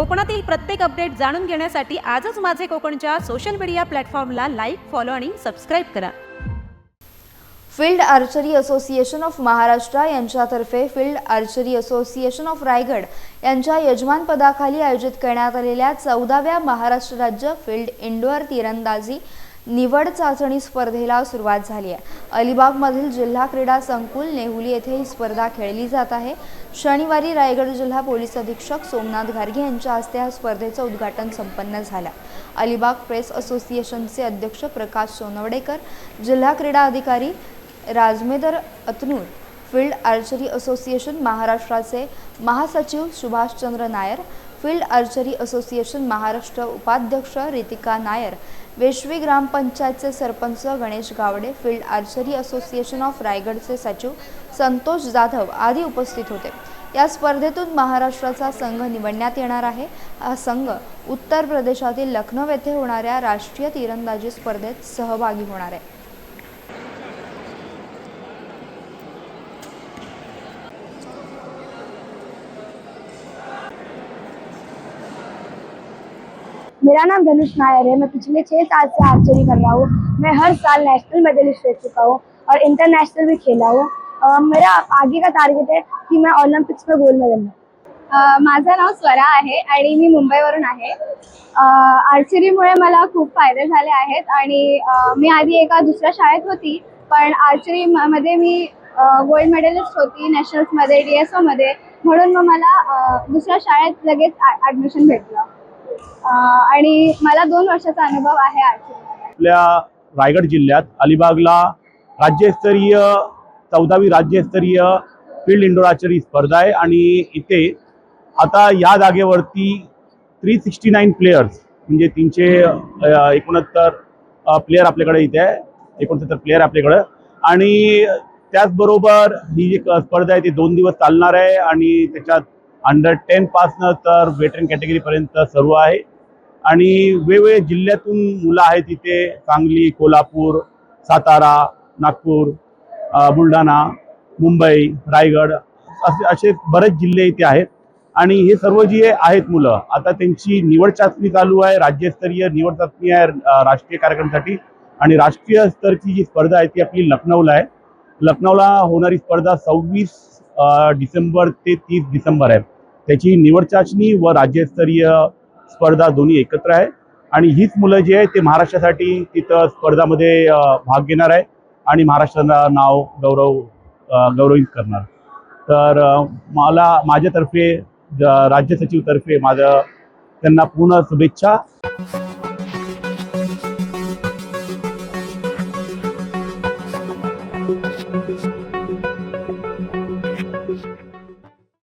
कोकणातील प्रत्येक अपडेट जाणून घेण्यासाठी आजच माझे कोकणच्या सोशल मीडिया प्लॅटफॉर्मला लाईक फॉलो आणि सबस्क्राईब करा. Field archery association of Maharashtra यांच्यातर्फे field archery association of Raigad यांच्या यजमानपदाखाली आयोजित करण्यात आलेल्या चौदाव्या महाराष्ट्र राज्य फील्ड इंडोअर तिरंदाजी निवड चाचणी स्पर्धेला सुरुवात झाली आहे. अलिबागमधील जिल्हा क्रीडा संकुल नेहुली येथे ही स्पर्धा खेळली जात आहे. शनिवारी रायगड जिल्हा पोलीस अधीक्षक सोमनाथ घारगे यांच्या हस्ते या स्पर्धेचं उद्घाटन संपन्न झालं. अलिबाग प्रेस असोसिएशनचे अध्यक्ष प्रकाश सोनवडेकर जिल्हा क्रीडा अधिकारी राजमेदर अतनूर फील्ड आर्चरी असोसिएशन महाराष्ट्राचे महासचिव Subhashchandra Nair field archery association Maharashtra उपाध्यक्ष रितिका नायर वेशवी ग्रामपंचायतचे sarpanch Ganesh Gawde field archery association of रायगडचे सचिव संतोष जाधव आदी उपस्थित होते. या स्पर्धेतून महाराष्ट्राचा संघ निवडण्यात येणार आहे. हा संघ उत्तर प्रदेशातील लखनौ येथे होणाऱ्या राष्ट्रीय तिरंदाजी स्पर्धेत सहभागी होणार आहे. मेरा नाम धनुष नायर है। मैं पिछले छः साल से आर्चरी कर रहा हूँ। मैं हर साल नेशनल मेडलिस्ट रह चुका हूँ और इंटरनेशनल भी खेला हूँ। मेरा आगे का टारगेट है कि मैं ऑलिम्पिक्स में गोल्ड मेडल माझं नाव स्वरा आहे आणि मी मुंबईवरून आहे. आर्चरीमुळे मला खूप फायदे झाले आहेत आणि मी आधी एका दुसऱ्या शाळेत होती पण आर्चरी मध्ये मी गोल्ड मेडलिस्ट होती नॅशनल्समध्ये डी एस ओमध्ये म्हणून मग मला दुसऱ्या शाळेत लगेच ॲडमिशन भेटलं. आणि मला दोन वर्षाचा अनुभव आहे आपल्या रायगड जिल्ह्यात अलिबागला राज्यस्तरीय चौदावी राज्यस्तरीय फील्ड इंडोर आर्चरी स्पर्धा आहे आणि इथे आता या जागेवरती थ्री सिक्स्टी नाईन प्लेयर्स म्हणजे तीनशे एकोणहत्तर प्लेयर आपल्याकडे इथे आहे एकोणसत्तर प्लेयर आपल्याकडं. आणि त्याचबरोबर ही जी स्पर्धा आहे ती दोन दिवस चालणार आहे आणि त्याच्यात अंडर टेन पासनं तर वेटरन कॅटेगरीपर्यंत सर्व आहे. आणि वेगवेगळ्या जिल्ह्यातून मुलं आहेत तिथे सांगली कोल्हापूर सातारा नागपूर बुलढाणा मुंबई रायगड असे असे बरेच जिल्हे इथे आहेत. आणि हे सर्व जे आहेत मुलं आता त्यांची निवड चाचणी चालू आहे. राज्यस्तरीय निवड चाचणी आहे राष्ट्रीय कार्यक्रमासाठी. आणि राष्ट्रीय स्तरची जी स्पर्धा आहे ती आपली लखनौला आहे. लखनौला होणारी स्पर्धा सव्वीस डिसेंबर ते तीस डिसेंबर आहे. त्याची निवड चाचणी व राज्यस्तरीय स्पर्धा दोन्ही एकत्र आहे. आणि हीच मुलं जी आहे ते महाराष्ट्रासाठी तिथं स्पर्धामध्ये भाग घेणार आहे आणि महाराष्ट्राला नाव गौरव गौरवित करणार. तर मला माझ्यातर्फे राज्य सचिवतर्फे माझं त्यांना पूर्ण शुभेच्छा.